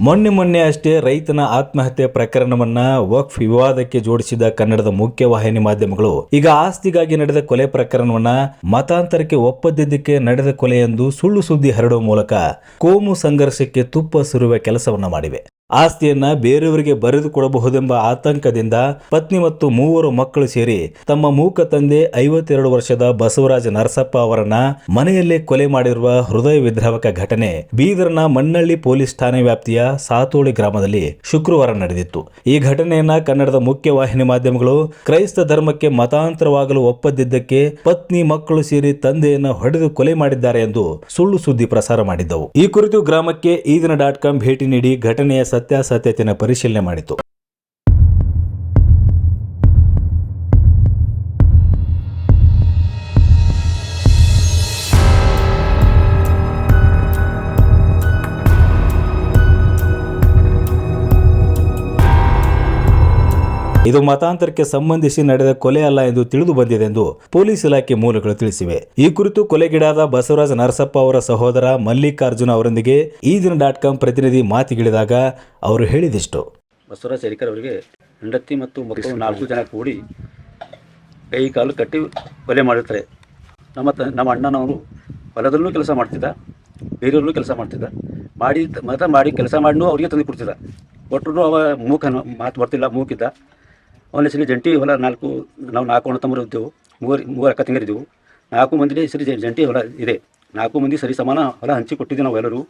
ಮೊನ್ನೆ ಮೊನ್ನೆ ಅಷ್ಟೇ ರೈತನ ಆತ್ಮಹತ್ಯೆ ಪ್ರಕರಣವನ್ನ ವಕ್ಫ್ ವಿವಾದಕ್ಕೆ ಜೋಡಿಸಿದ ಕನ್ನಡದ ಮುಖ್ಯ ವಾಹಿನಿ ಮಾಧ್ಯಮಗಳು ಈಗ ಆಸ್ತಿಗಾಗಿ ನಡೆದ ಕೊಲೆ ಪ್ರಕರಣವನ್ನ ಮತಾಂತರಕ್ಕೆ ಒಪ್ಪದಿದ್ದಕ್ಕೆ ನಡೆದ ಕೊಲೆ ಎಂದು ಸುಳ್ಳು ಸುದ್ದಿ ಹರಡುವ ಮೂಲಕ ಕೋಮು ಸಂಘರ್ಷಕ್ಕೆ ತುಪ್ಪ ಸುರುವ ಕೆಲಸವನ್ನ ಮಾಡಿವೆ. ಆಸ್ತಿಯನ್ನ ಬೇರೆಯವರಿಗೆ ಬರೆದು ಕೊಡಬಹುದೆಂಬ ಆತಂಕದಿಂದ ಪತ್ನಿ ಮತ್ತು ಮೂವರು ಮಕ್ಕಳು ಸೇರಿ ತಮ್ಮ ಮೂಕ ತಂದೆ ಐವತ್ತೆರಡು ವರ್ಷದ ಬಸವರಾಜ ನರಸಪ್ಪ ಅವರನ್ನ ಮನೆಯಲ್ಲೇ ಕೊಲೆ ಮಾಡಿರುವ ಹೃದಯ ವಿದ್ರಾವಕ ಘಟನೆ ಬೀದರ್ನ ಮಣ್ಣಳ್ಳಿ ಪೊಲೀಸ್ ಠಾಣೆ ವ್ಯಾಪ್ತಿಯ ಸಾತೋಳಿ ಗ್ರಾಮದಲ್ಲಿ ಶುಕ್ರವಾರ ನಡೆದಿತ್ತು. ಈ ಘಟನೆಯನ್ನ ಕನ್ನಡದ ಮುಖ್ಯವಾಹಿನಿ ಮಾಧ್ಯಮಗಳು ಕ್ರೈಸ್ತ ಧರ್ಮಕ್ಕೆ ಮತಾಂತರವಾಗಲು ಒಪ್ಪದಿದ್ದಕ್ಕೆ ಪತ್ನಿ, ಮಕ್ಕಳು ಸೇರಿ ತಂದೆಯನ್ನ ಹೊಡೆದು ಕೊಲೆ ಮಾಡಿದ್ದಾರೆ ಎಂದು ಸುಳ್ಳು ಸುದ್ದಿ ಪ್ರಸಾರ ಮಾಡಿದ್ದವು. ಈ ಕುರಿತು ಗ್ರಾಮಕ್ಕೆ ಈ ದಿನ ಡಾಟ್ ಕಾಂ ಭೇಟಿ ನೀಡಿ ಘಟನೆಯ ಸತ್ಯಾಸತ್ಯತೆಯನ್ನು ಪರಿಶೀಲನೆ ಮಾಡಿತು. ಇದು ಮತಾಂತರಕ್ಕೆ ಸಂಬಂಧಿಸಿ ನಡೆದ ಕೊಲೆ ಅಲ್ಲ ಎಂದು ತಿಳಿದು ಬಂದಿದೆ ಎಂದು ಪೊಲೀಸ್ ಇಲಾಖೆ ಮೂಲಗಳು ತಿಳಿಸಿವೆ. ಈ ಕುರಿತು ಕೊಲೆಗೀಡಾದ ಬಸವರಾಜ ನರಸಪ್ಪ ಅವರ ಸಹೋದರ ಮಲ್ಲಿಕಾರ್ಜುನ ಅವರೊಂದಿಗೆ ಈ ದಿನ ಡಾಟ್ ಕಾಮ್ ಪ್ರತಿನಿಧಿ ಮಾತಿಗಿಳಿದಾಗ ಅವರು ಹೇಳಿದಿಷ್ಟು. ಬಸವರಾಜ್ ಸೇರಿಕರ್ ಅವರಿಗೆ ಹೆಂಡತಿ ಮತ್ತು ಮಕ್ಕಳು ನಾಲ್ಕು ಜನ ಕೂಡಿ ಕೈ ಕಾಲು ಕಟ್ಟಿ ಕೊಲೆ ಮಾಡಿರ್ತಾರೆ. ನಮ್ಮ ತ, ನಮ್ಮ ಅಣ್ಣನವರು ಹೊಲದಲ್ಲೂ ಕೆಲಸ ಮಾಡ್ತಿದ್ದ, ಬೇರೆಯವ್ರಲ್ಲೂ ಕೆಲಸ ಮಾಡ್ತಿದ್ದ. ಮಾಡಿ, ಮತ ಮಾಡಿ ಕೆಲಸ ಮಾಡಿನೂ ಅವರಿಗೆ ತಂದು ಕೊಡ್ತಿದ್ದ. ಕೊಟ್ಟರು ಅವ ಮೂಕನು, ಮಾತು ಬರ್ತಿಲ್ಲ, ಮೂಕಿದ್ದ. ಅವನ ಹೆಸರು ಜಂಟಿ ಹೊಲ ನಾಲ್ಕು ನಾವು ನಾಲ್ಕು ಅಣ್ಣ ತಮ್ಮರು ಇದ್ದೆವು. ಮೂವರು ಮೂವರು ಅಕ್ಕ ತಂಗಿರಿದ್ದೆವು ನಾಲ್ಕು ಮಂದಿ ಸರಿ ಜಂಟಿ ಹೊಲ ಇದೆ. ನಾಲ್ಕು ಮಂದಿ ಸರಿ ಸಮಾನ ಹೊಲ ಹಂಚಿ ಕೊಟ್ಟಿದ್ದೆ ನಾವು ಎಲ್ಲರೂ.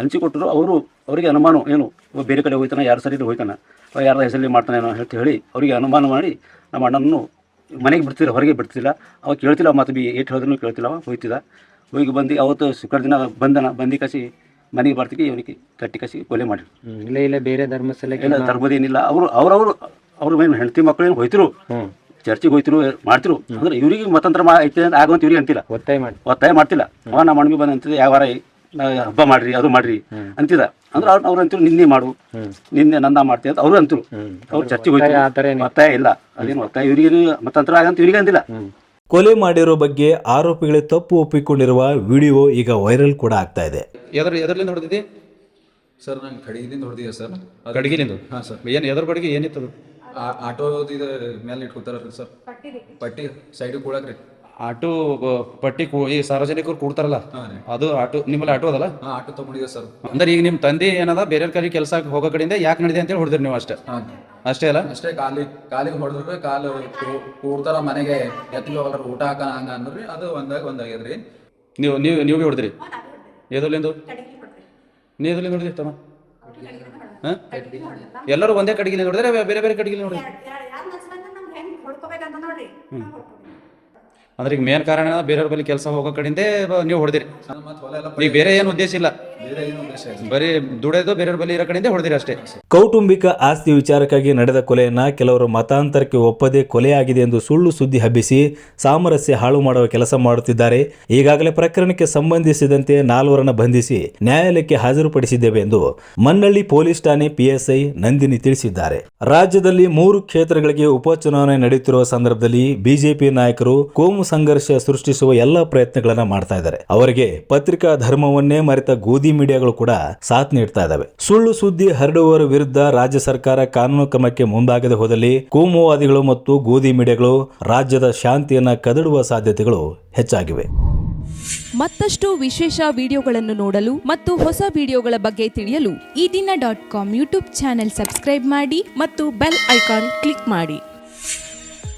ಹಂಚಿ ಕೊಟ್ಟರು ಅವರು ಅವರಿಗೆ ಅನುಮಾನ ಏನು ಬೇರೆ ಕಡೆ ಹೋಗ್ತಾನೆ ಯಾರು ಸರಿ ಹೋಗ್ತಾನೆ ಅವ ಯಾರ ಹೆಸರಲ್ಲಿ ಮಾಡ್ತಾನೆ ಏನೋ ಅಂತ ಹೇಳಿ ಅವರಿಗೆ ಅನುಮಾನ ಮಾಡಿ ನಮ್ಮ ಅಣ್ಣನನ್ನು ಮನೆಗೆ ಬಿಡ್ತಿಲ್ಲ ಹೊರಗೆ ಬಿಡ್ತಿಲ್ಲ. ಅವಾಗ ಕೇಳ್ತಿಲ್ಲ ಮತ್ತು ಬಿ ಏಟ್ ಹೇಳಿದ್ರು ಕೇಳ್ತಿಲ್ಲ ಅವ ಹೋಯ್ತಿದ್ದ ಹೋಗಿ ಬಂದು ಅವತ್ತು ಶುಕ್ರ ದಿನ ಬಂದನ ಬಂದು ಕಸಿ ಮನೆಗೆ ಬರ್ತಿಗೆ ಇವನಿಗೆ ಕಟ್ಟಿ ಕಸಿ ಕೊಲೆ ಮಾಡಿ ಇಲ್ಲ ಇಲ್ಲ ಬೇರೆ ಧರ್ಮಸ್ಥಳ ಧರ್ಮದೇನಿಲ್ಲ ಅವರು ಅವ್ರವ್ರು ಅವ್ರ ಏನು ಹೆಂಡತಿ ಮಕ್ಕಳು ಏನು ಹೋಯ್ತಿರು? ಚರ್ಚೆಗೆ ಹೋಯ್ತಿರು ಮಾಡ್ತಿರು. ಅಂದ್ರೆ ಇವರಿಗೆ ಮತಂತ್ರ ಐತೆ ಅಂತ ಆಗುವಂತ ಇವ್ರಿಗೆ ಅಂತಿಲ್ಲ. ಒತ್ತಾಯ ಮಾಡಿ. ಒತ್ತಾಯ ಮಾಡ್ತಿಲ್ಲ. ಅವ ನಮ್ಮ ಅಣ್ಣಿಗೆ ಬಂದು ಅಂತಿದ್ದೆ ಯಾವ ವಾರ ಹಬ್ಬ ಮಾಡ್ರಿ ಅದು ಮಾಡ್ರಿ ಅಂತಿದ. ಅಂದ್ರೆ ಅವ್ರು ಅವ್ರ ಅಂತಿರು ನಿನ್ನೆ ಮಾಡು. ನಿನ್ನೆ ನನ್ನ ಮಾಡ್ತೀವಿ ಅಂತ ಅವ್ರು ಅಂತರು ಅವ್ರು ಚರ್ಚೆಗೆ ಹೋಯ್ತಾರೆ. ಒತ್ತಾಯ ಇಲ್ಲ. ಅದೇನು ಒತ್ತಾಯ ಇವರಿಗೆ ಮತಂತ್ರ ಆಗಂತ ಇವರಿಗೆ ಅಂತಿಲ್ಲ ಕೊಲೆ ಮಾಡಿರೋ ಬಗ್ಗೆ ಆರೋಪಿಗಳೇ ತಪ್ಪು ಒಪ್ಪಿಕೊಂಡಿರುವ ವಿಡಿಯೋ ಈಗ ವೈರಲ್ ಕೂಡ ಆಗ್ತಾ ಇದೆ. ಎದ್ರ ಎದ್ರಲಿಂದ ಹೊಡೆದಿದ್ದಿ? ಸರ್ ನಾನು ಕಡಿಗಿಲಿಂದ ಹೊಡೆದಿದೆ ಸರ್? ಕಡಿಗಿಲಿಂದ? ಹಾಂ ಸರ್. ಏನು ಎದ್ರ ಕಡೆಗೆ ಏನಿತ್ತು ಆಟೋ ಇದು ಮೇಲೆ ಇಟ್ಕೊತಾರಲ್ರಿ ಸರ್? ಪಟ್ಟಿ ಸೈಡಿಗೆ ಕೂಡಕ್ರಿ. ಆಟೋ ಪಟ್ಟಿ ಕೂ ಈ ಸಾರ್ವಜನಿಕರು ಕೂಡ್ತಾರಲ್ಲ? ಹಾಂ ರೀ. ಅದು ಆಟೋ ನಿಮ್ಮಲ್ಲಿ ಆಟೋ ಅದಲ್ಲ? ಹಾಂ ಆಟೋ ತಗೊಂಡಿದೆ ಸರ್. ಅಂದ್ರೆ ಈಗ ನಿಮ್ಮ ತಂದೆ ಏನದ ಬೇರೆ ಕಡೆ ಕೆಲಸ ಹೋಗೋ ಕಡೆಯಿಂದ ಯಾಕೆ ನಡೆದೆ ಅಂತೇಳಿ ಹೊಡೆದ್ರಿ ನೀವು ಅಷ್ಟೇ. ಹಾಂ ಅಷ್ಟೇ ಅಲ್ಲ? ಅಷ್ಟೇ ಕಾಲಿ ಕಾಲಿಗೆ ಹೊಡೆದ್ರೆ ಕಾಲು ಕೂ- ಕೂಡ್ತಾರ ಮನೆಗೆ ಎತ್ತಿಗೆ ಹೋಗ್ರಿ ಊಟ ಹಾಕ ಹಂಗ ಅಂದ್ರಿ ಅದು ಒಂದಾಗ ಒಂದಾಗ್ಯದ್ರಿ. ನೀವು ನೀವು ನೀವು ಹೊಡಿದ್ರಿ. ಎದರ್ಲಿಂದು? ನೀ ಎದರ್ಲಿಂದ ಹೊಡಿದ್ರಿ ತಮ್ಮ? ಎಲ್ಲರೂ ಒಂದೇ ಕಡೆಗೆ ನೋಡಿದ್ರೆ ಬೇರೆ ಬೇರೆ ಕಡೆಗೆ ನೋಡಿ. ಯಾರು ಮನ್ಸಂದ್ರೆ ನಮ್ಗೆ ಹೆಂಗೆ ಹೊಡ್ಕೋಬೇಕಂತ ನೋಡ್ರಿ. ಅಂದ್ರೆ ಈಗ ಮೇನ್ ಕಾರಣ ಬೇರೆಯವ್ರ ಬಳಿ ಕೆಲಸ ಹೋಗೋ ಕಡೆಯಿಂದ ಬ- ನೀವು ಹೊಡೆದಿರಿ. ಈಗ ಬೇರೆ ಏನು ಉದ್ದೇಶ ಇಲ್ಲ. ಬೇರೆ ದುಡಿದು ಬೇರೆಯವ್ರ ಬಳಿ ಇರೋ ಕಡೆಯಿಂದ ಹೊಡೆದಿರ ಅಷ್ಟೇ. ಕೌಟುಂಬಿಕ ಆಸ್ತಿ ವಿಚಾರಕ್ಕಾಗಿ ನಡೆದ ಕೊಲೆಯನ್ನ ಕೆಲವರು ಮತಾಂತರಕ್ಕೆ ಒಪ್ಪದೆ ಕೊಲೆಯಾಗಿದೆ ಎಂದು ಸುಳ್ಳು ಸುದ್ದಿ ಹಬ್ಬಿಸಿ ಸಾಮರಸ್ಯ ಹಾಳು ಮಾಡುವ ಕೆಲಸ ಮಾಡುತ್ತಿದ್ದಾರೆ. ಈಗಾಗಲೇ ಪ್ರಕರಣಕ್ಕೆ ಸಂಬಂಧಿಸಿದಂತೆ ನಾಲ್ವರನ್ನ ಬಂಧಿಸಿ ನ್ಯಾಯಾಲಯಕ್ಕೆ ಹಾಜರುಪಡಿಸಿದ್ದೇವೆ ಎಂದು ಮನ್ನಳ್ಳಿ ಪೊಲೀಸ್ ಠಾಣೆ ಪಿಎಸ್ಐ ನಂದಿನಿ ತಿಳಿಸಿದ್ದಾರೆ. ರಾಜ್ಯದಲ್ಲಿ ಮೂರು ಕ್ಷೇತ್ರಗಳಿಗೆ ಉಪಚುನಾವಣೆ ನಡೆಯುತ್ತಿರುವ ಸಂದರ್ಭದಲ್ಲಿ ಬಿಜೆಪಿ ನಾಯಕರು ಕೋಮು ಸಂಘರ್ಷ ಸೃಷ್ಟಿಸುವ ಎಲ್ಲ ಪ್ರಯತ್ನಗಳನ್ನ ಮಾಡ್ತಾ ಇದ್ದಾರೆ. ಅವರಿಗೆ ಪತ್ರಿಕಾ ಧರ್ಮವನ್ನೇ ಮರೆತ ಗೋಧಿ ಮೀಡಿಯಾಗಳು ಕೂಡ ಸಾಥ್ ನೀಡ್ತಾ ಇದ್ದಾವೆ ಸುಳ್ಳು ಸುದ್ದಿ ಹರಡುವವರ ವಿರುದ್ಧ ರಾಜ್ಯ ಸರ್ಕಾರ ಕಾನೂನು ಕ್ರಮಕ್ಕೆ ಮುಂದಾಗದೆ ಹೋದಲ್ಲಿ ಕೋಮುವಾದಿಗಳು ಮತ್ತು ಗೋಧಿ ಮೀಡಿಯಾಗಳು ರಾಜ್ಯದ ಶಾಂತಿಯನ್ನ ಕದಡುವ ಸಾಧ್ಯತೆಗಳು ಹೆಚ್ಚಾಗಿವೆ. ಮತ್ತಷ್ಟು ವಿಶೇಷ ವಿಡಿಯೋಗಳನ್ನು ನೋಡಲು ಮತ್ತು ಹೊಸ ವಿಡಿಯೋಗಳ ಬಗ್ಗೆ ತಿಳಿಯಲು Ee Dina dot com YouTube channel subscribe ಮಾಡಿ ಮತ್ತು ಬೆಲ್ ಐಕಾನ್ ಕ್ಲಿಕ್ ಮಾಡಿ.